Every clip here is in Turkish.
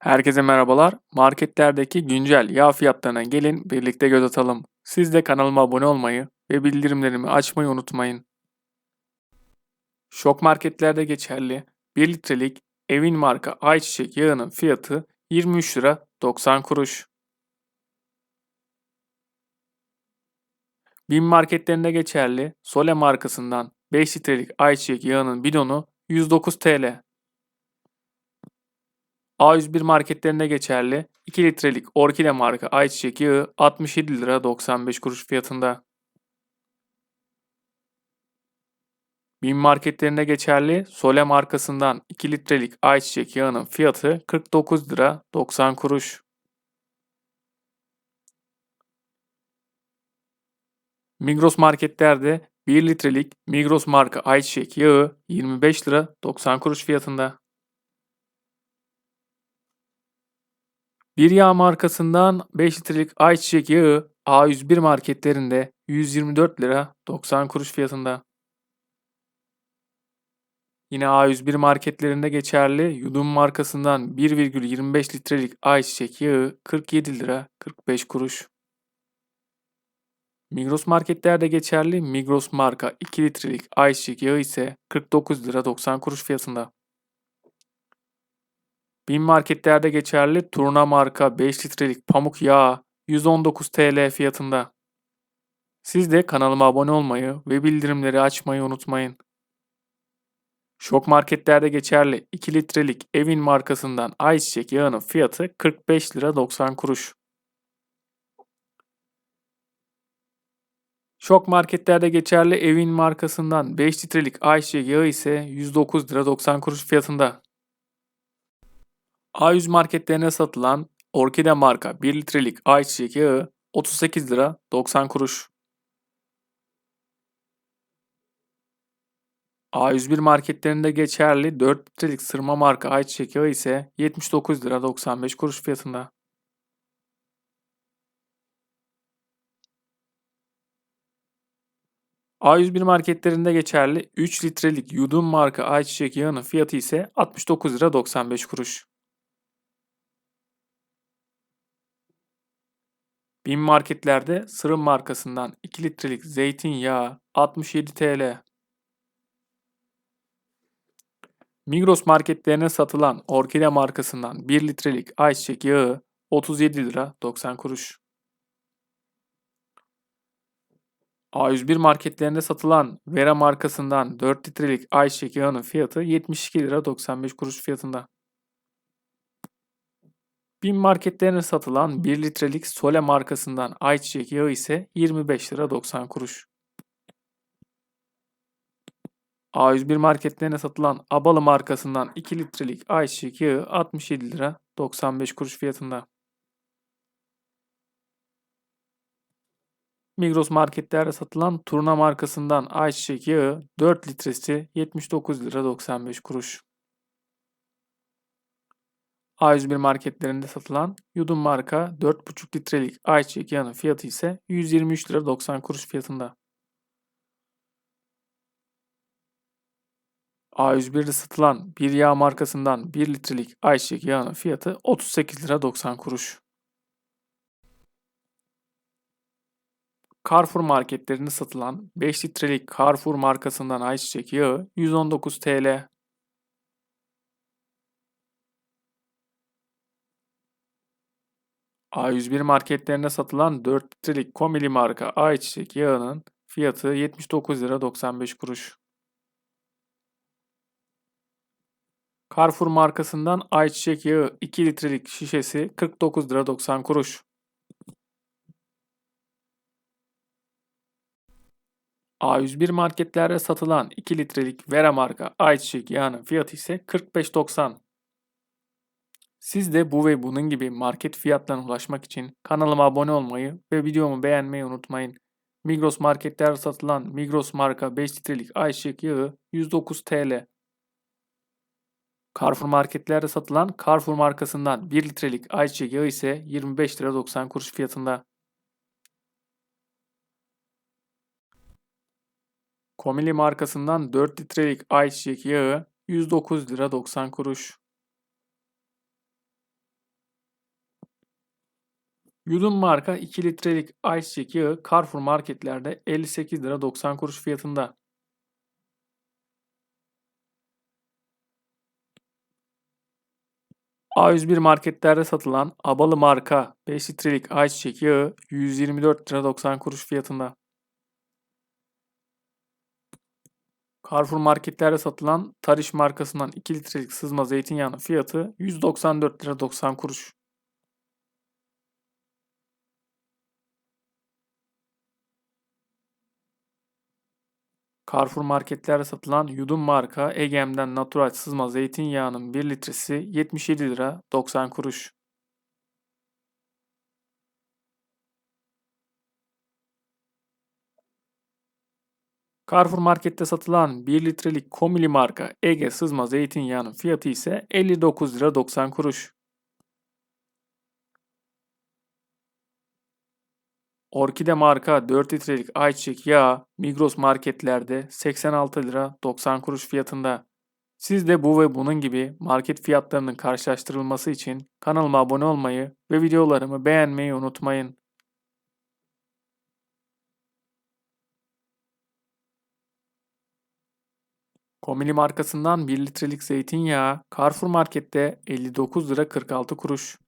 Herkese merhabalar. Marketlerdeki güncel yağ fiyatlarına gelin birlikte göz atalım. Siz de kanalıma abone olmayı ve bildirimlerimi açmayı unutmayın. Şok marketlerde geçerli 1 litrelik Evin marka ayçiçek yağının fiyatı 23 lira 90 kuruş. Bin marketlerinde geçerli Sole markasından 5 litrelik ayçiçek yağının bidonu 109 TL. A101 marketlerinde geçerli 2 litrelik Orkide marka ayçiçek yağı 67 lira 95 kuruş fiyatında. Bin marketlerinde geçerli Sole markasından 2 litrelik ayçiçek yağının fiyatı 49 lira 90 kuruş. Migros marketlerde 1 litrelik Migros marka ayçiçek yağı 25 lira 90 kuruş fiyatında. Bir yağ markasından 5 litrelik ayçiçek yağı A101 marketlerinde 124 lira 90 kuruş fiyatında. Yine A101 marketlerinde geçerli Yudum markasından 1,25 litrelik ayçiçek yağı 47 lira 45 kuruş. Migros marketlerde geçerli Migros marka 2 litrelik ayçiçek yağı ise 49 lira 90 kuruş fiyatında. Bin marketlerde geçerli Turna marka 5 litrelik pamuk yağı 119 TL fiyatında. Siz de kanalıma abone olmayı ve bildirimleri açmayı unutmayın. Şok marketlerde geçerli 2 litrelik Evin markasından ayçiçek yağının fiyatı 45 lira 90 kuruş. Şok marketlerde geçerli Evin markasından 5 litrelik ayçiçek yağı ise 109 lira 90 kuruş fiyatında. A100 marketlerine satılan Orkide marka 1 litrelik ayçiçek yağı 38 lira 90 kuruş. A101 marketlerinde geçerli 4 litrelik sırma marka ayçiçek yağı ise 79 lira 95 kuruş fiyatında. A101 marketlerinde geçerli 3 litrelik yudum marka ayçiçek yağının fiyatı ise 69 lira 95 kuruş. Bin marketlerde Sırım markasından 2 litrelik zeytinyağı 67 TL. Migros marketlerine satılan Orkide markasından 1 litrelik ayçiçek yağı 37 lira 90 kuruş. A101 marketlerinde satılan Vera markasından 4 litrelik ayçiçek yağının fiyatı 72 lira 95 kuruş fiyatında. Bin marketlerine satılan 1 litrelik Sole markasından ayçiçek yağı ise 25 lira 90 kuruş. A101 marketlerine satılan Abalı markasından 2 litrelik ayçiçek yağı 67 lira 95 kuruş fiyatında. Migros marketlerde satılan Turna markasından ayçiçek yağı 4 litresi 79 lira 95 kuruş. A101 marketlerinde satılan Yudum marka 4,5 litrelik ayçiçek yağının fiyatı ise 123 lira 90 kuruş fiyatında. A101'de satılan bir yağ markasından 1 litrelik ayçiçek yağının fiyatı 38 lira 90 kuruş. Carrefour marketlerinde satılan 5 litrelik Carrefour markasından ayçiçek yağı 119 TL. A101 marketlerinde satılan 4 litrelik Komili marka ayçiçek yağının fiyatı 79 lira 95 kuruş. Carrefour markasından ayçiçek yağı 2 litrelik şişesi 49 lira 90 kuruş. A101 marketlerde satılan 2 litrelik Vera marka ayçiçek yağının fiyatı ise 45.90. Siz de bu ve bunun gibi market fiyatlarına ulaşmak için kanalıma abone olmayı ve videomu beğenmeyi unutmayın. Migros marketlerde satılan Migros marka 5 litrelik ayçiçek yağı 109 TL. Carrefour marketlerde satılan Carrefour markasından 1 litrelik ayçiçek yağı ise 25 lira 90 kuruş fiyatında. Komili markasından 4 litrelik ayçiçek yağı 109 lira 90 kuruş. Yudum marka 2 litrelik ayçiçek yağı Carrefour marketlerde 58 lira 90 kuruş fiyatında. A101 marketlerde satılan Abalı marka 5 litrelik ayçiçek yağı 124 lira 90 kuruş fiyatında. Carrefour marketlerde satılan Tariş markasından 2 litrelik sızma zeytinyağının fiyatı 194 lira 90 kuruş. Carrefour marketlerde satılan Yudum marka Egem'den natural sızma zeytinyağının 1 litresi 77 lira 90 kuruş. Carrefour markette satılan 1 litrelik Komili marka Ege sızma zeytinyağının fiyatı ise 59 lira 90 kuruş. Orkide marka 4 litrelik ayçiçek yağı Migros marketlerde 86 lira 90 kuruş fiyatında. Siz de bu ve bunun gibi market fiyatlarının karşılaştırılması için kanalıma abone olmayı ve videolarımı beğenmeyi unutmayın. Komili markasından 1 litrelik zeytinyağı Carrefour markette 59 lira 46 kuruş.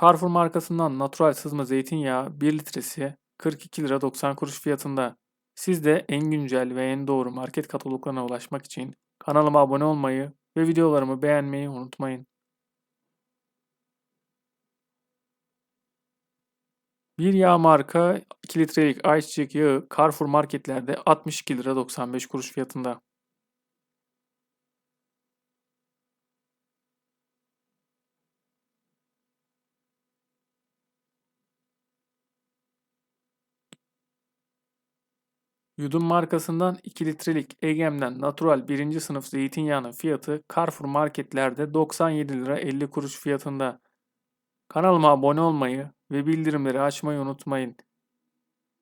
Carrefour markasından natural sızma zeytinyağı 1 litresi 42 lira 90 kuruş fiyatında. Siz de en güncel ve en doğru market kataloglarına ulaşmak için kanalıma abone olmayı ve videolarımı beğenmeyi unutmayın. Bir yağ marka 2 litrelik ayçiçek yağı Carrefour marketlerde 62 lira 95 kuruş fiyatında. Yudum markasından 2 litrelik Egem'den natural 1. sınıf zeytinyağının fiyatı Carrefour marketlerde 97 lira 50 kuruş fiyatında. Kanalıma abone olmayı ve bildirimleri açmayı unutmayın.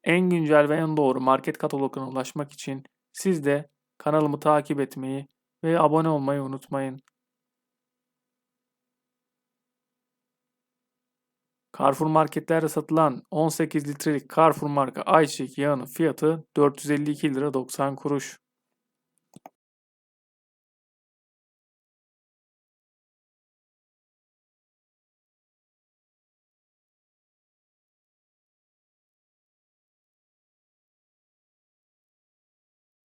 En güncel ve en doğru market kataloguna ulaşmak için siz de kanalımı takip etmeyi ve abone olmayı unutmayın. Carrefour marketlerde satılan 18 litrelik Carrefour marka ayçiçek yağının fiyatı 452 lira 90 kuruş.